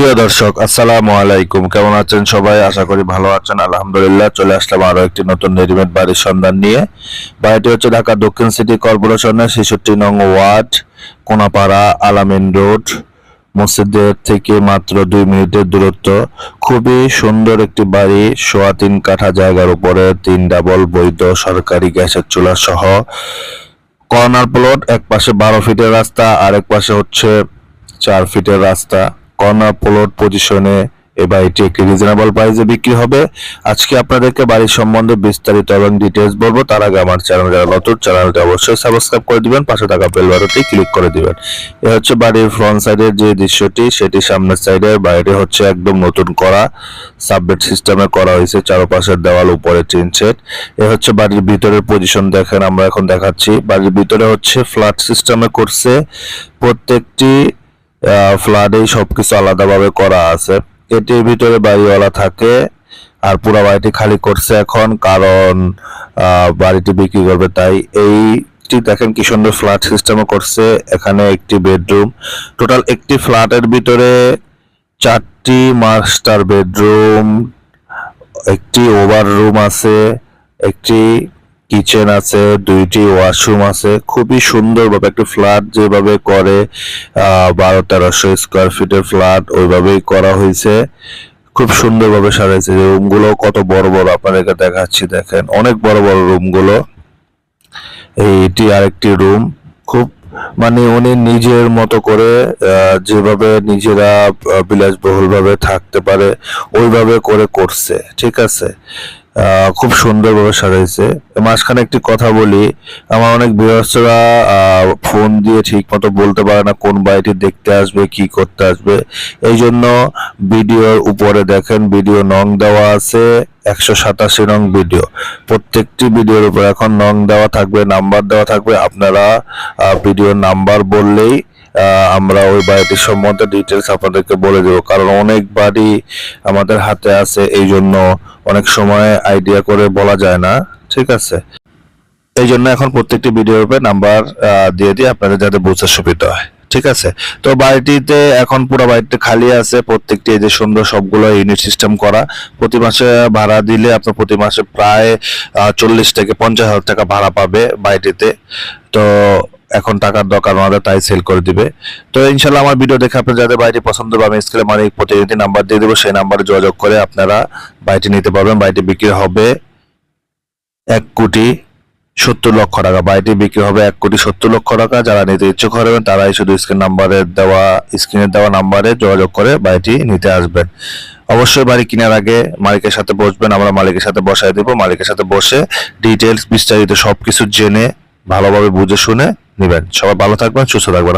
প্রিয় দর্শক, আসসালামু আলাইকুম। কেমন আছেন সবাই? আশা করি ভালো আছেন। আলহামদুলিল্লাহ, চলে আসলাম আরও একটি নতুন রেডিমেড বাড়ির সন্ধান নিয়ে। বাড়িটি হচ্ছে ঢাকা দক্ষিণ সিটি কর্পোরেশনের ছেষট্টি নং ওয়ার্ড, কোনাপাড়া, আলামিন রোড। মসজিদের থেকে মাত্র দুই মিনিটের দূরত্ব। খুবই সুন্দর একটি বাড়ি, সোয়া তিন কাঠা জায়গার উপরে তিন ডাবল বৈধ সরকারি গ্যাসের চুলা সহ কর্নার প্লট এক পাশে বারো ফিটের রাস্তা আর এক পাশে হচ্ছে চার ফিটের রাস্তা। কর্নার প্লট পজিশনে এই বাড়িটি একটি রিজনেবল প্রাইসে বিক্রি হবে। আজকে আপনাদেরকে বাড়ির সম্বন্ধে বিস্তারিত এবং ডিটেলস বলব। তার আগে আমার চ্যানেল যারা নতুন চ্যানেলটি অবশ্যই সাবস্ক্রাইব করে দিবেন। পাশে থাকা বেল বাটনটি ক্লিক করে দিবেন। এ হচ্ছে বাড়ির ফ্রন্ট সাইডের যে দৃশ্যটি, সেটি সামনের সাইডে বাড়িটি হচ্ছে একদম নতুন করা সাববেট সিস্টেমে করা হয়েছে। চারপাশের দেওয়াল উপরে টিন সেট। এ হচ্ছে বাড়ির ভিতরের পজিশন দেখেন, আমরা এখন দেখাচ্ছি। বাড়ির ভিতরে হচ্ছে ফ্ল্যাট সিস্টেমে করছে। প্রত্যেকটি ফ্ল্যাটেই সবকিছু আলাদাভাবে করা আছে। এটির ভিতরে বাড়িওয়ালা থাকে আর পুরো বাড়িটি খালি করছে এখন, কারণ বাড়িটি বিক্রি করবে। তাই এইটি দেখেন কি সুন্দর ফ্ল্যাট সিস্টেমে করছে। এখানে একটি বেডরুম টোটাল একটি ফ্ল্যাটের ভিতরে চারটি মাস্টার বেডরুম একটি ওভার রুম আছে, একটি কিচেন আছে, দুইটি ওয়াশরুম আছে। খুবই সুন্দরভাবে একটি ফ্ল্যাট যেভাবে করে বারো তেরোশো স্কোয়ার ফিটের ফ্ল্যাট ওইভাবেই করা হয়েছে। খুব সুন্দরভাবে সাজাইছে। রুমগুলো কত বড় বড় আপনাদেরকে দেখাচ্ছি, দেখেন। অনেক বড় বড় রুমগুলো। এইটি আরেকটি রুম। খুব মানে উনি নিজের মতো করে যেভাবে নিজেরা বিলাসবহুল ভাবে থাকতে পারে, ওইভাবে করে করছে। ঠিক আছে? খুব সুন্দরভাবে সাজাইছে। মাঝখানে একটি কথা বলি, আমার অনেক বৃহস্পরা ফোন দিয়ে ঠিক মতো বলতে পারে না কোন বাড়িটি দেখতে আসবে, কি করতে আসবে। এই জন্য ভিডিওর উপরে দেখেন, ভিডিও নং দেওয়া আছে, একশো সাতাশি নং ভিডিও। প্রত্যেকটি ভিডিওর উপর এখন নং দেওয়া থাকবে, নাম্বার দেওয়া থাকবে। আপনারা ভিডিওর নাম্বার বললেই আমরা ওই বাড়িটির সম্বন্ধে ডিটেলস আপনাদেরকে বলে দেবো। কারণ অনেক বাড়ি আমাদের হাতে আছে, এই জন্য অনেক সময় আইডিয়া করে বলা যায় না। ঠিক আছে? এই জন্য এখন প্রত্যেকটি ভিডিওর উপরে নাম্বার দিয়ে দিয়ে আপনাদের যাতে বুঝতে সুবিধা হয়। ঠিক আছে? তো বাড়িটিতে এখন পুরো বাড়িটি খালি আছে, প্রত্যেকটি এই যে সুন্দর সবগুলো ইউনিট সিস্টেম করা। প্রতি মাসে ভাড়া দিলে আপনার প্রতি মাসে প্রায় চল্লিশ থেকে পঞ্চাশ হাজার টাকা ভাড়া পাবে বাড়িটিতে। তো এখন টাকার দরকার আমাদের তাই সেল করে দিবে। তো ইনশাল্লাহ আমার ভিডিও দেখে আপনার যাদের বাড়িটি পছন্দ হবে, আমি আমার এই প্রতিনিধি নাম্বার দিয়ে দেবো, সেই নাম্বারে যোগাযোগ করে আপনারা বাড়িটি নিতে পারবেন। বাড়িটি বিক্রি হবে এক কোটি সত্তর লক্ষ টাকা। বাড়িটি বিক্রি হবে এক কোটি সত্তর লক্ষ টাকা। যারা নিতে ইচ্ছুক হবেন তারাই শুধু স্ক্রিন নাম্বারে দেওয়া স্ক্রিনের দেওয়া নাম্বারে যোগাযোগ করে বাড়িটি নিতে আসবেন। অবশ্যই বাড়ি কেনার আগে মালিকের সাথে বসবেন, আমরা মালিকের সাথে বসায় দেবো। মালিকের সাথে বসে ডিটেলস বিস্তারিত সব কিছু জেনে, ভালোভাবে বুঝে শুনে নেবেন। সবাই ভালো থাকবেন সুস্থ থাকবেন।